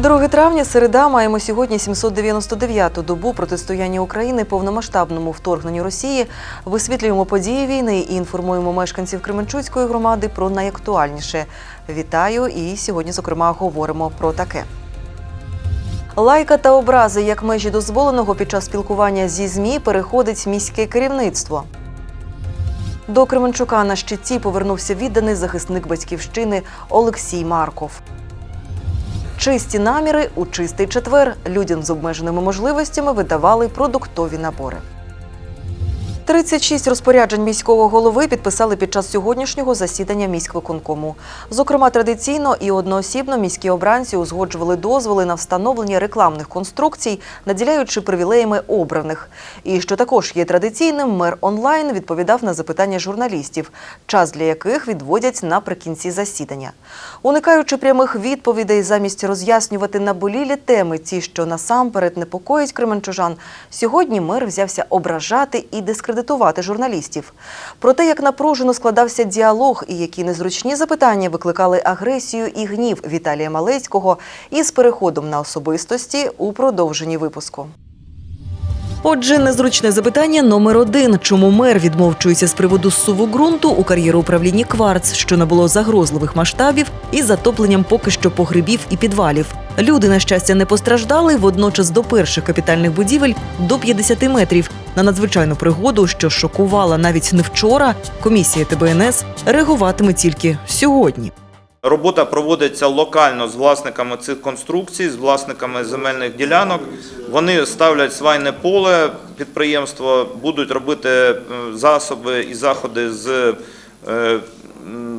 2 травня, середа, маємо сьогодні 799-ту добу протистояння України повномасштабному вторгненню Росії. Висвітлюємо події війни і інформуємо мешканців Кременчуцької громади про найактуальніше. Вітаю і сьогодні, зокрема, говоримо про таке. Лайка та образи як межі дозволеного під час спілкування зі ЗМІ переходить міське керівництво. До Кременчука на щиті повернувся відданий захисник батьківщини Олексій Марков. Чисті наміри у чистий четвер людям з обмеженими можливостями видавали продуктові набори. 36 розпоряджень міського голови підписали під час сьогоднішнього засідання міськвиконкому. Зокрема, традиційно і одноосібно міські обранці узгоджували дозволи на встановлення рекламних конструкцій, наділяючи привілеями обраних. І що також є традиційним, мер онлайн відповідав на запитання журналістів, час для яких відводять наприкінці засідання. Уникаючи прямих відповідей, замість роз'яснювати наболілі теми, ті, що насамперед непокоїть кременчужан, сьогодні мер взявся ображати і дискредитувати журналістів. Про те, як напружено складався діалог і які незручні запитання викликали агресію і гнів Віталія Малецького із переходом на особистості у продовженні випуску. Отже, незручне запитання номер один: чому мер відмовчується з приводу суву ґрунту у кар'єру управлінні Кварц, що набуло загрозливих масштабів із затопленням поки що погребів і підвалів. Люди, на щастя, не постраждали. Водночас до перших капітальних будівель до 50 метрів. На надзвичайну пригоду, що шокувала навіть не вчора, комісія ТБНС реагуватиме тільки сьогодні. Робота проводиться локально з власниками цих конструкцій, з власниками земельних ділянок. Вони ставлять свайне поле, підприємство будуть робити засоби і заходи з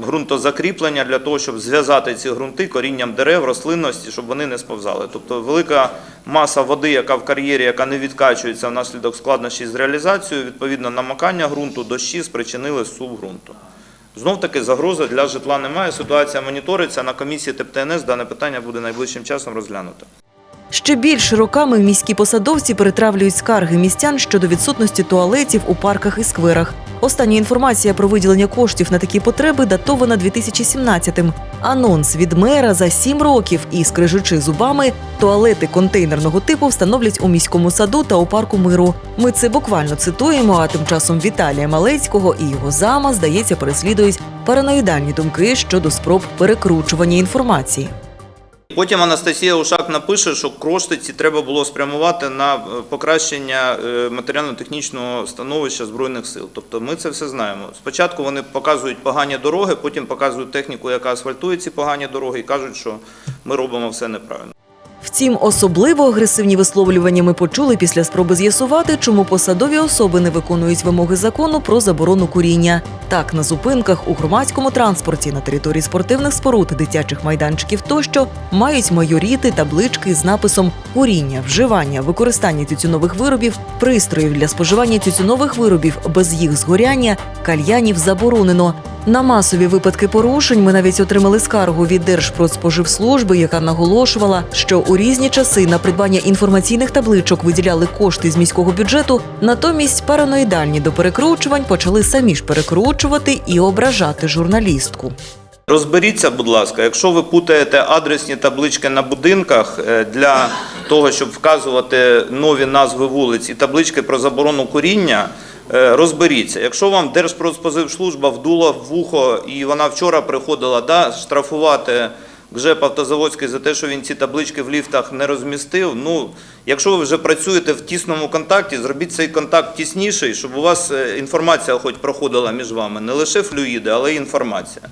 ґрунтозакріплення для того, щоб зв'язати ці ґрунти корінням дерев, рослинності, щоб вони не сповзали. Тобто велика маса води, яка в кар'єрі, яка не відкачується внаслідок складнощів з реалізацією, відповідно намокання ґрунту, дощі спричинили сув ґрунту. Знов таки загрози для житла немає. Ситуація моніториться. На комісії ТПТНС дане питання буде найближчим часом розглянуто. Ще більше роками міські посадовці перетравлюють скарги містян щодо відсутності туалетів у парках і скверах. Остання інформація про виділення коштів на такі потреби датована 2017-м. Анонс від мера за сім років і скрижучи зубами, туалети контейнерного типу встановлять у міському саду та у парку миру. Ми це буквально цитуємо. А тим часом Віталія Малецького і його зама, здається, переслідують параноїдальні думки щодо спроб перекручування інформації. Потім Анастасія Ушак напише, що кошти ці треба було спрямувати на е, покращення е, матеріально-технічного становища Збройних сил. Тобто ми це все знаємо. Спочатку вони показують погані дороги, потім показують техніку, яка асфальтує ці погані дороги, і кажуть, що ми робимо все неправильно. Втім, особливо агресивні висловлювання ми почули після спроби з'ясувати, чому посадові особи не виконують вимоги закону про заборону куріння. Так, на зупинках у громадському транспорті на території спортивних споруд, дитячих майданчиків тощо мають майоріти таблички з написом куріння, вживання, використання тютюнових виробів, пристроїв для споживання тютюнових виробів без їх згоряння, кальянів заборонено. На масові випадки порушень ми навіть отримали скаргу від Держпродспоживслужби, яка наголошувала, що у різні часи на придбання інформаційних табличок виділяли кошти з міського бюджету. Натомість параноїдальні до перекручувань почали самі ж перекручувати і ображати журналістку. Розберіться, будь ласка, якщо ви путаєте адресні таблички на будинках е, для того, щоб вказувати нові назви вулиць і таблички про заборону куріння, е, розберіться. Якщо вам Держпродспоживслужба вдула в вухо і вона вчора приходила да, штрафувати ГЖЕП Автозаводський за те, що він ці таблички в ліфтах не розмістив. Ну, якщо ви вже працюєте в тісному контакті, зробіть цей контакт тісніший, щоб у вас е, інформація хоч проходила між вами. Не лише флюїди, але й інформація.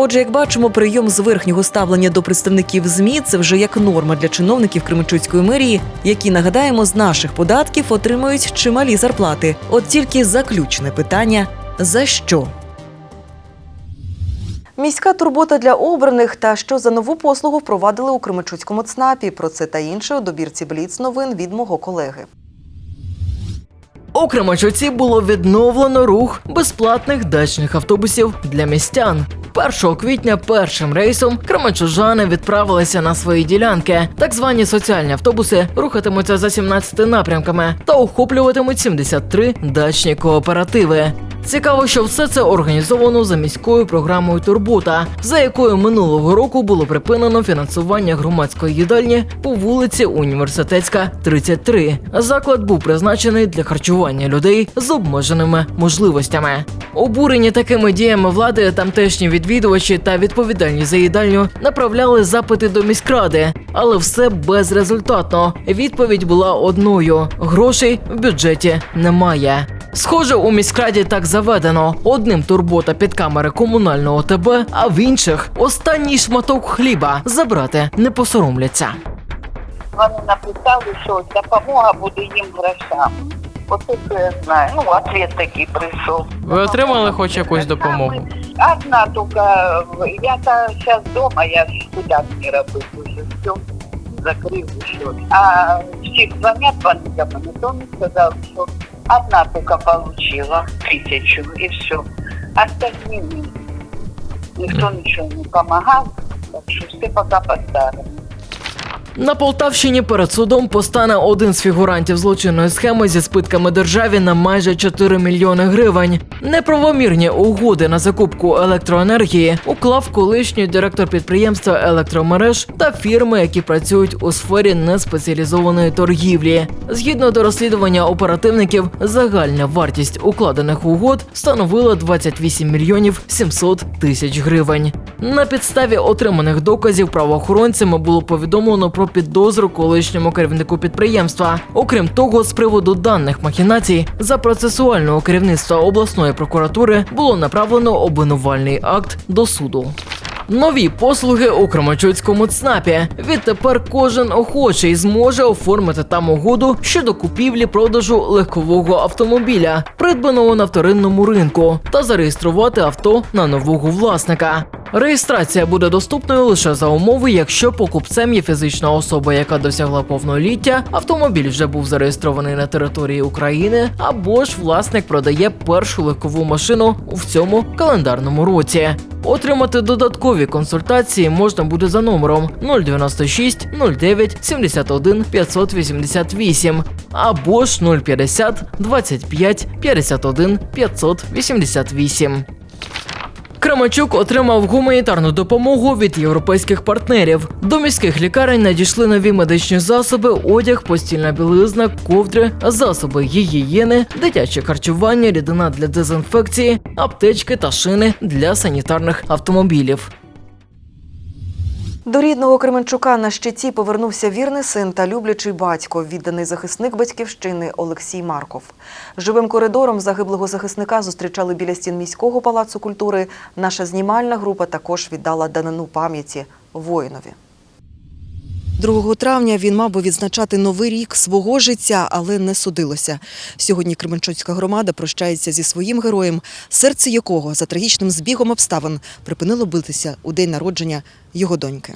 Отже, як бачимо, прийом з верхнього ставлення до представників ЗМІ це вже як норма для чиновників Кременчуцької мерії, які нагадаємо з наших податків отримують чималі зарплати. От тільки заключне питання: за що? Міська турбота для обраних та що за нову послугу впровадили у Кременчуцькому ЦНАПі. Про це та інше у добірці Бліц новин від мого колеги. У Кременчуці було відновлено рух безплатних дачних автобусів для містян. 1 квітня першим рейсом кременчужани відправилися на свої ділянки. Так звані соціальні автобуси рухатимуться за 17 напрямками та охоплюватимуть 73 дачні кооперативи. Цікаво, що все це організовано за міською програмою Турбота, за якою минулого року було припинено фінансування громадської їдальні по вулиці Університетська, 33. Заклад був призначений для харчування людей з обмеженими можливостями. Обурені такими діями влади тамтешні відвідувачі та відповідальні за їдальню направляли запити до міськради, але все безрезультатно. Відповідь була одною: грошей в бюджеті немає. Схоже, у міськраді так заведено: одним турбота під камери комунального ТБ, а в інших останній шматок хліба забрати не посоромляться. Вони написали, що допомога буде їм грошам. Оце це я знаю. Ну, ответ такий прийшов. Ви отримали хоч якусь допомогу? Одна тільки, я то зараз вдома, я ж куди не робити вже все, закрив все. А всіх дзвонять банкам, ніхто не сказав, що одна тільки получила тисячу і все. Остальні ні. Ніхто нічого не допомагав, так що все поки по-старому. На Полтавщині перед судом постане один з фігурантів злочинної схеми зі спитками державі на майже 4 мільйони гривень. Неправомірні угоди на закупку електроенергії уклав колишній директор підприємства електромереж та фірми, які працюють у сфері неспеціалізованої торгівлі. Згідно до розслідування оперативників, загальна вартість укладених угод становила 28 мільйонів 700 тисяч гривень. На підставі отриманих доказів правоохоронцями було повідомлено про підозру колишньому керівнику підприємства. Окрім того, з приводу даних махінацій за процесуального керівництва обласної прокуратури було направлено обвинувальний акт до суду. Нові послуги у Кременчуцькому ЦНАПі. Відтепер кожен охочий зможе оформити там угоду щодо купівлі продажу легкового автомобіля, придбаного на вторинному ринку, та зареєструвати авто на нового власника. Реєстрація буде доступною лише за умови, якщо покупцем є фізична особа, яка досягла повноліття, автомобіль вже був зареєстрований на території України, або ж власник продає першу легкову машину в цьому календарному році. Отримати додаткові консультації можна буде за номером 096 09 71 588 або ж 050 25 51 588. Крамачук отримав гуманітарну допомогу від європейських партнерів. До міських лікарень надійшли нові медичні засоби, одяг, постільна білизна, ковдри, засоби гігієни, дитяче харчування, рідина для дезінфекції, аптечки та шини для санітарних автомобілів. До рідного Кременчука на щиті повернувся вірний син та люблячий батько, відданий захисник батьківщини Олексій Марков. Живим коридором загиблого захисника зустрічали біля стін міського палацу культури. Наша знімальна група також віддала данину пам'яті воїнові. 2 травня він мав би відзначати новий рік свого життя, але не судилося. Сьогодні Кременчуцька громада прощається зі своїм героєм, серце якого за трагічним збігом обставин припинило битися у день народження його доньки.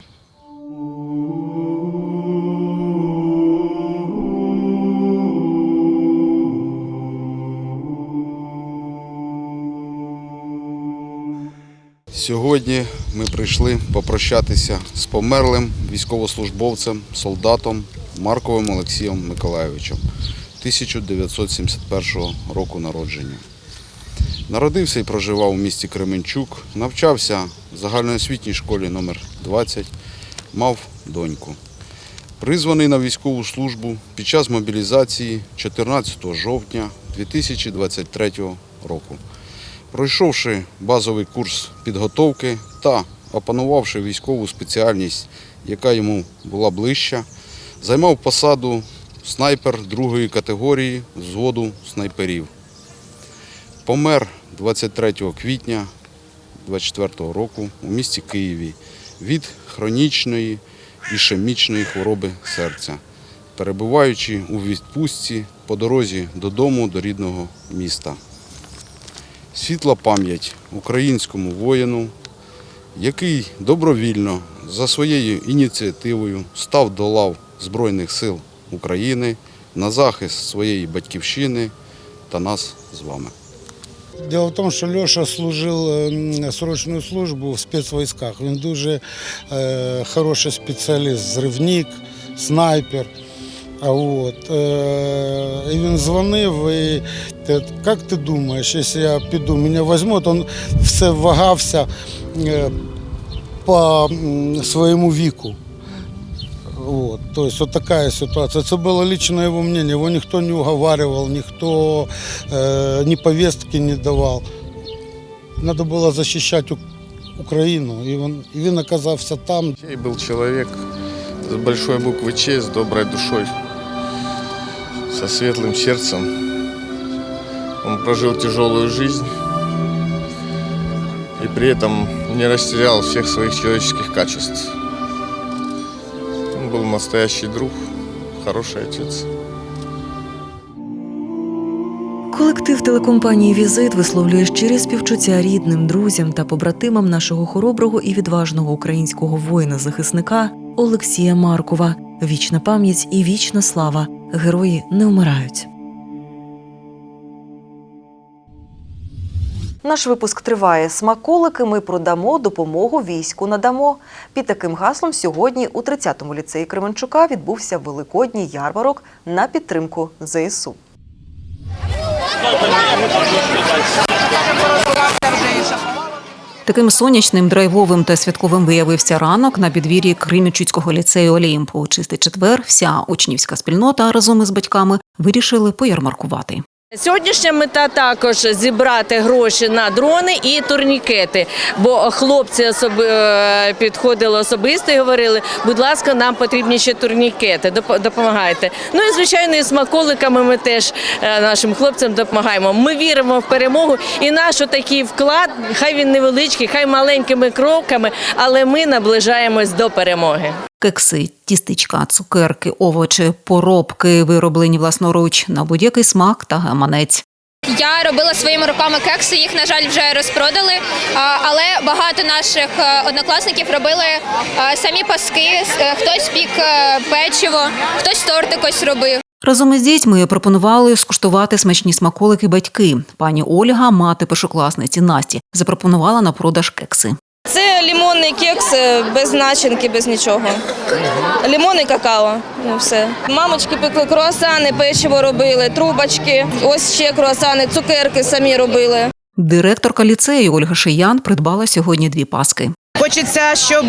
Сьогодні ми прийшли попрощатися з померлим військовослужбовцем, солдатом Марковим Олексієм Миколайовичем 1971 року народження. Народився і проживав у місті Кременчук, навчався в загальноосвітній школі номер 20 мав доньку. Призваний на військову службу під час мобілізації 14 жовтня 2023 року. Пройшовши базовий курс підготовки та опанувавши військову спеціальність, яка йому була ближча, займав посаду снайпер другої категорії взводу снайперів. Помер 23 квітня 24 року у місті Києві від хронічної ішемічної хвороби серця, перебуваючи у відпустці по дорозі додому до рідного міста. Світла пам'ять українському воїну, який добровільно за своєю ініціативою став до лав Збройних сил України на захист своєї батьківщини та нас з вами. Дело в тому, що Льоша служив ем, срочну службу в спецвойсках. Він дуже е, хороший спеціаліст, зривник, снайпер. А от, е, і він дзвонив, і те, як ти думаєш, якщо я піду, мене візьмуть, він все вагався е, по м, своєму віку. Вот, то есть вот такая ситуация. Это было личное его мнение. Его никто не уговаривал, никто э, ни повестки не давал. Надо было защищать У- Украину. И он, и він оказався там. Кей был человек с большой буквы Ч, с доброй душой, со светлым сердцем. Он прожил тяжелую жизнь и при этом не растерял всех своих человеческих качеств. Он был настоящий друг, хороший отец. Колектив телекомпанії Візит висловлює щирі співчуття рідним, друзям та побратимам нашого хороброго і відважного українського воїна-захисника Олексія Маркова. Вічна пам'ять і вічна слава. Герої не вмирають. Наш випуск триває. Смаколики ми продамо, допомогу війську надамо. Під таким гаслом сьогодні у 30-му ліцеї Кременчука відбувся великодній ярмарок на підтримку ЗСУ. Таким сонячним, драйвовим та святковим виявився ранок на підвір'ї Кримічуцького ліцею Олімпу. Чистий четвер вся учнівська спільнота разом із батьками вирішили поярмаркувати. Сьогоднішня мета також зібрати гроші на дрони і турнікети. Бо хлопці особи е, підходили особисто і говорили, будь ласка, нам потрібні ще турнікети. доп- Допомагайте. Ну і звичайно, і смаколиками ми теж е, нашим хлопцям допомагаємо. Ми віримо в перемогу і наш такий вклад, хай він невеличкий, хай маленькими кроками, але ми наближаємось до перемоги. Кекси, тістечка, цукерки, овочі, поробки, вироблені власноруч на будь-який смак та гаманець. Я робила своїми руками кекси, їх, на жаль, вже розпродали. Але багато наших е, однокласників робили е, самі паски, е, хтось пік печиво, хтось тортик ось робив. Разом із дітьми пропонували скуштувати смачні смаколики батьки. Пані Ольга, мати першокласниці Насті, запропонувала на продаж кекси. Це лимонний кекс е, без начинки, без нічого. Лімон і какао. Ну все. Мамочки пекли круасани, печиво робили, трубочки. Ось ще круасани, цукерки самі робили. Директорка ліцею Ольга Шиян придбала сьогодні дві паски. Хочеться, щоб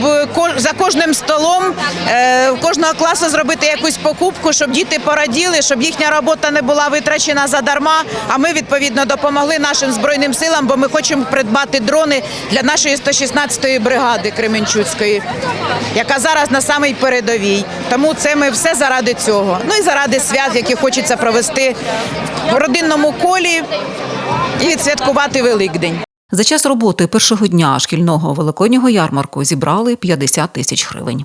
за кожним столом е, кожного класу зробити якусь покупку, щоб діти пораділи, щоб їхня робота не була витрачена задарма. А ми відповідно допомогли нашим збройним силам, бо ми хочемо придбати дрони для нашої 116-ї бригади Кременчуцької, яка зараз на самій передовій. Тому це ми все заради цього. Ну і заради свят, які хочеться провести в родинному колі і відсвяткувати Великдень. За час роботи першого дня шкільного великоднього ярмарку зібрали 50 тисяч гривень.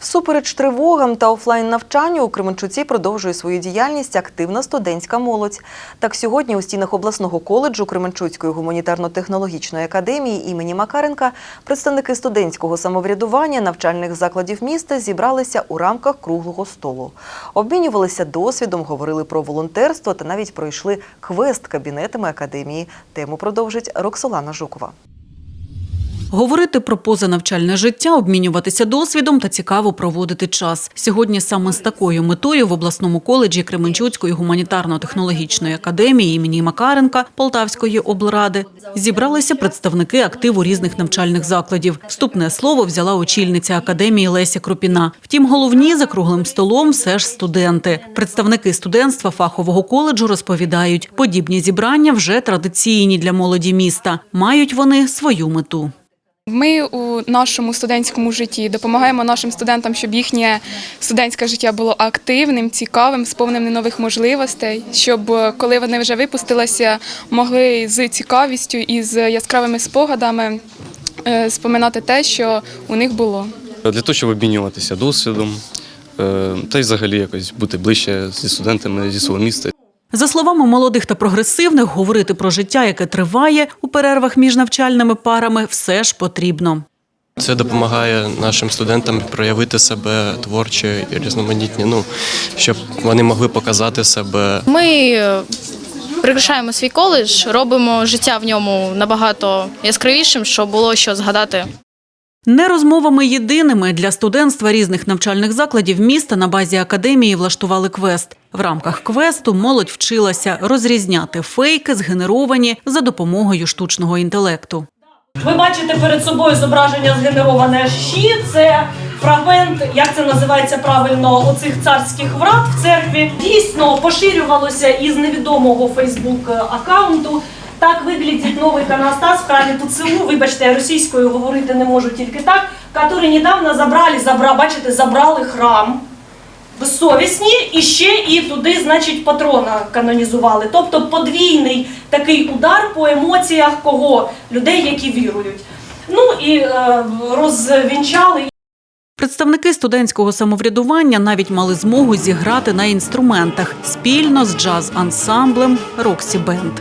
Всупереч тривогам та офлайн навчанню у Кременчуці продовжує свою діяльність активна студентська молодь. Так сьогодні у стінах обласного коледжу Кременчуцької гуманітарно-технологічної академії імені Макаренка представники студентського самоврядування навчальних закладів міста зібралися у рамках круглого столу. Обмінювалися досвідом, говорили про волонтерство та навіть пройшли квест кабінетами академії. Тему продовжить Роксолана Жукова. Говорити про позанавчальне життя, обмінюватися досвідом та цікаво проводити час. Сьогодні саме з такою метою в обласному коледжі Кременчуцької гуманітарно-технологічної академії імені Макаренка Полтавської облради зібралися представники активу різних навчальних закладів. Вступне слово взяла очільниця академії Леся Кропіна. Втім, головні за круглим столом все ж студенти. Представники студентства фахового коледжу розповідають, подібні зібрання вже традиційні для молоді міста. Мають вони свою мету. Ми у нашому студентському житті допомагаємо нашим студентам, щоб їхнє студентське життя було активним, цікавим, сповненим нових можливостей, щоб е, коли вони вже випустилися, могли з цікавістю і з яскравими спогадами е, споминати те, що у них було. Для того, щоб обмінюватися досвідом е, та й взагалі якось бути ближче зі студентами зі свого міста. За словами молодих та прогресивних, говорити про життя, яке триває у перервах між навчальними парами, все ж потрібно. Це допомагає нашим студентам проявити себе творчо і різноманітні, ну щоб вони могли показати себе. Ми е, прикрашаємо свій коледж, робимо життя в ньому набагато яскравішим, щоб було що згадати. Не розмовами єдиними для студентства різних навчальних закладів міста на базі академії влаштували квест. В рамках квесту молодь вчилася розрізняти фейки, згенеровані за допомогою штучного інтелекту. Ви бачите перед собою зображення згенероване щі. Це фрагмент, як це називається правильно, оцих царських врат в церкві. Дійсно поширювалося із невідомого Фейсбук аккаунту. Так виглядить новий іконостас в храмі ТЦУ. Вибачте, російською говорити не можу тільки так. Который недавно забрали, забра, бачите, забрали храм. Безсовісні і ще і туди, значить, патрона канонізували. Тобто подвійний такий удар по емоціях кого? Людей, які вірують. Ну і е, розвінчали Представники студентського самоврядування навіть мали змогу зіграти на інструментах спільно з джаз-ансамблем Роксі Бенд.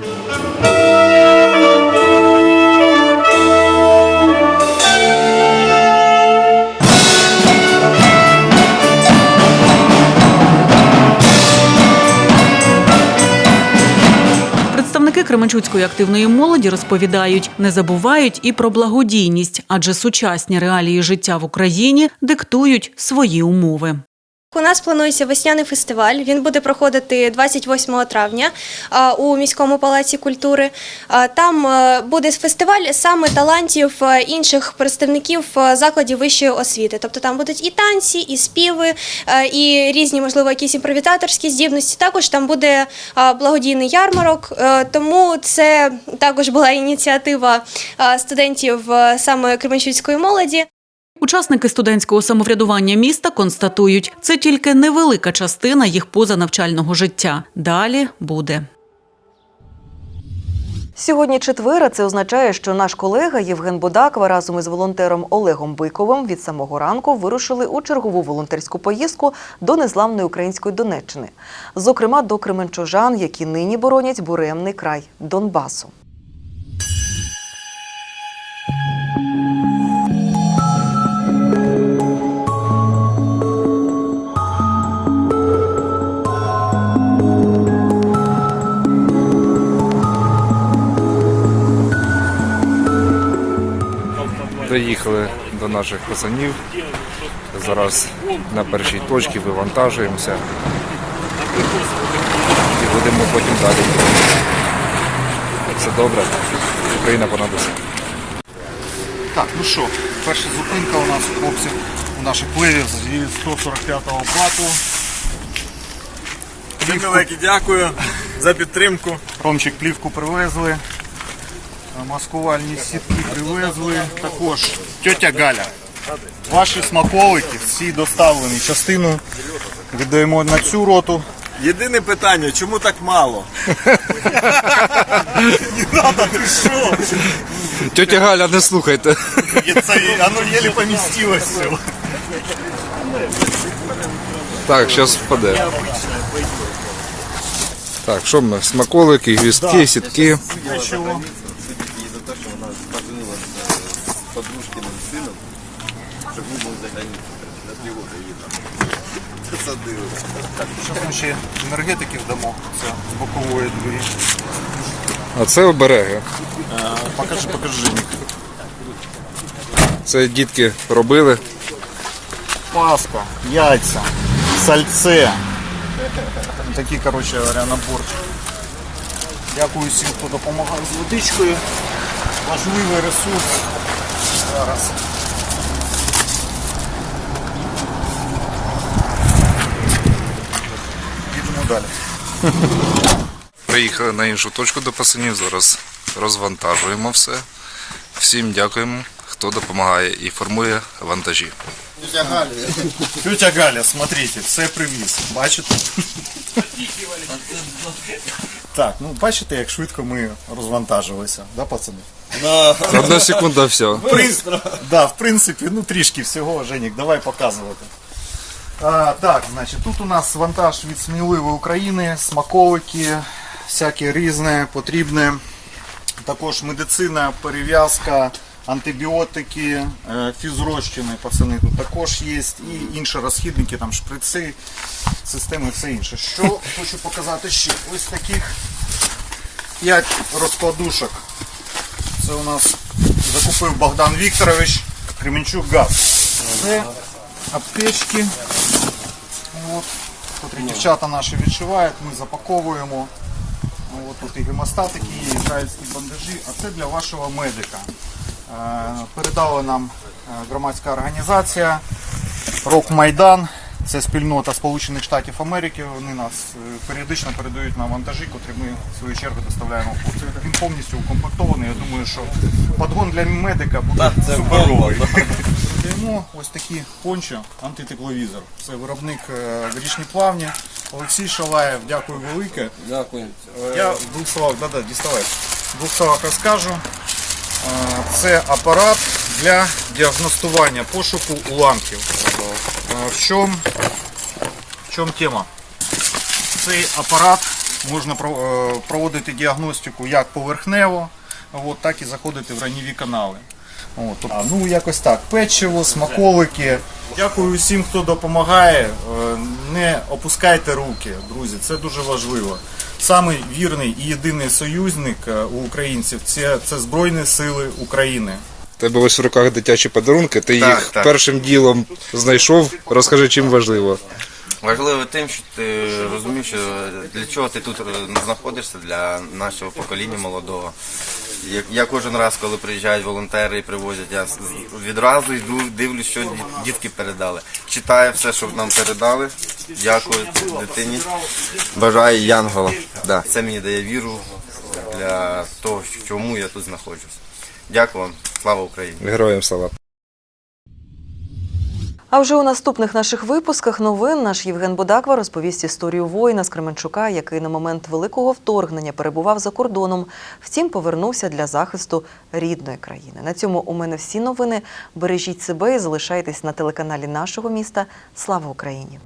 Кременчуцької активної молоді розповідають, не забувають і про благодійність, адже сучасні реалії життя в Україні диктують свої умови. У нас планується весняний фестиваль. Він буде проходити 28 травня у міському палаці культури. Там е, буде фестиваль саме талантів е, інших представників е, закладів вищої освіти. Тобто там будуть і танці, і співи, і різні, можливо, якісь імпровізаторські здібності. Також там буде благодійний ярмарок. Тому це також була ініціатива студентів саме Кременчуцької молоді. Учасники студентського самоврядування міста констатують, це тільки невелика частина їх позанавчального життя. Далі буде. Сьогодні четвер, а це означає, що наш колега Євген Бодакова разом із волонтером Олегом Биковим від самого ранку вирушили у чергову волонтерську поїздку до незламної української Донеччини, зокрема до кременчужан, які нині боронять буремний край Донбасу. Доїхали до наших пацанів. Зараз на першій точці вивантажуємося і будемо потім далі. Все добре. Україна понад усе. Так, ну що, перша зупинка у нас хлопців у наших плевів зі 145-го бату. Велике дякую за підтримку. Ромчик плівку привезли. Маскувальні сітки привезли. Також тьотя Галя. Ваші смаколики всі доставлені. Частину віддаємо на цю роту. Єдине питання, чому так мало? Не надо, ти що? Тетя Галя, не слухайте. Воно єлі помістилось все. Так, зараз впаде. Так, що ми? Смаколики, гвіздки, сітки. Так, зараз ми ще енергетиків дамо. Це з бокової двері. А це обереги. Покажи, покажи. Це дітки робили. Паска, яйця, сальце. Такий, коротше говоря, наборчик. Дякую всім, хто допомагав з водичкою. Важливий ресурс зараз. Далі. Приїхали на іншу точку до пацанів, зараз розвантажуємо все. Всім дякуємо, хто допомагає і формує вантажі. Тетя Галя. Тетя Галя, смотрите, все привіз. Бачите? Так, ну бачите, як швидко ми розвантажилися, да, пацани? Одна секунда, все. В, да, в принципі, ну трішки всього, Женік, давай показувати. А, так, значить, тут у нас вантаж від сміливої України, смаковики, всяке різне, потрібне. Також медицина, перев'язка, антибіотики, е, фізрозчини, пацани тут також є, і інші розхідники, там шприци, системи, все інше. Що хочу показати ще? Ось таких 5 розкладушок. Це у нас закупив Богдан Вікторович. Кременчук газ. Це аптечки. От, котрі дівчата наші відшивають, ми запаковуємо. От тут і гемостатики є, і ізраїльські бандажі, а це для вашого медика. Е, Передала нам е, громадська організація Рок Майдан. Це спільнота Сполучених Штатів Америки. Вони нас е, періодично передають нам вантажі, котрі ми в свою чергу доставляємо. Він повністю укомплектований. Я думаю, що подгон для медика буде суперовий. Даємо ось такі пончо антитепловізор. Це виробник е, горішні плавні. Олексій Шалаєв, дякую велике. Дякую. Я в двох словах, да, да, діставай. В двох словах розкажу. Е, Це апарат для діагностування пошуку уламків. Е, В чому, в чому тема? Цей апарат можна е, проводити діагностику як поверхнево, так і заходити в раніві канали. От, ну якось так, печиво, смаколики. Дякую усім, хто допомагає. Е, Не опускайте руки, друзі, це дуже важливо. Самий вірний і єдиний союзник е, у українців це, це Збройні Сили України. тебе ось в руках дитячі подарунки, ти Так, їх так. першим ділом знайшов. Розкажи, чим важливо. Важливо тим, що ти розумієш, що для чого ти тут знаходишся для нашого покоління молодого. Я, я кожен раз, коли приїжджають волонтери і привозять, я відразу йду, дивлюсь, що дітки передали. Читаю все, що нам передали. Дякую дитині. Бажаю Янгола. Да. Це мені дає віру для того, чому я тут знаходжусь. Дякую вам. Слава Україні! Героям слава. А вже у наступних наших випусках новин наш Євген Бодаква розповість історію воїна з Кременчука, який на момент великого вторгнення перебував за кордоном. Втім, повернувся для захисту рідної країни. На цьому у мене всі новини. Бережіть себе і залишайтесь на телеканалі нашого міста. Слава Україні!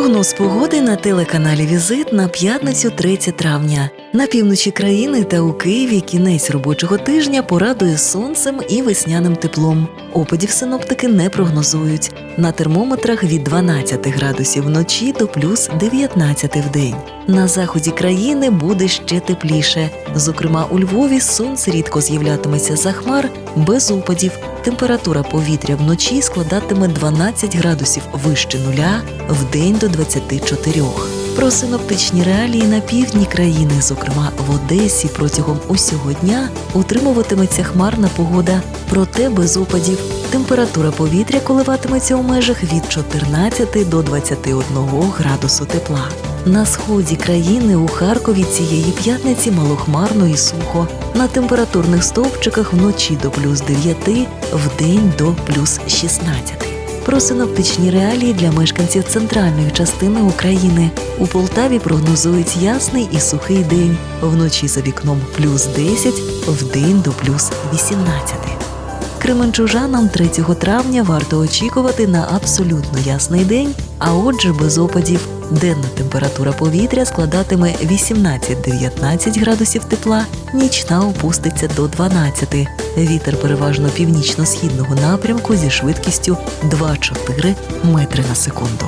Прогноз погоди на телеканалі Візит на п'ятницю 3 травня. На півночі країни та у Києві кінець робочого тижня порадує сонцем і весняним теплом. Опадів синоптики не прогнозують. На термометрах від 12 градусів вночі до плюс 19 в день. На заході країни буде ще тепліше. Зокрема, у Львові сонце рідко з'являтиметься за хмар без опадів. Температура повітря вночі складатиме 12 градусів вище нуля, вдень до 24. Про синоптичні реалії на півдні країни, зокрема в Одесі, протягом усього дня утримуватиметься хмарна погода, проте без опадів. Температура повітря коливатиметься у межах від 14 до 21 градусу тепла. На сході країни у Харкові цієї п'ятниці малохмарно і сухо. На температурних стовпчиках вночі до плюс 9, вдень до плюс 16. Про синоптичні реалії для мешканців центральної частини України. У Полтаві прогнозують ясний і сухий день. Вночі за вікном плюс 10, вдень до плюс 18. Кременчужанам 3 травня варто очікувати на абсолютно ясний день, а отже, без опадів. Денна температура повітря складатиме 18-19 градусів тепла, нічна опуститься до 12. Вітер переважно північно-східного напрямку зі швидкістю 2-4 метри на секунду.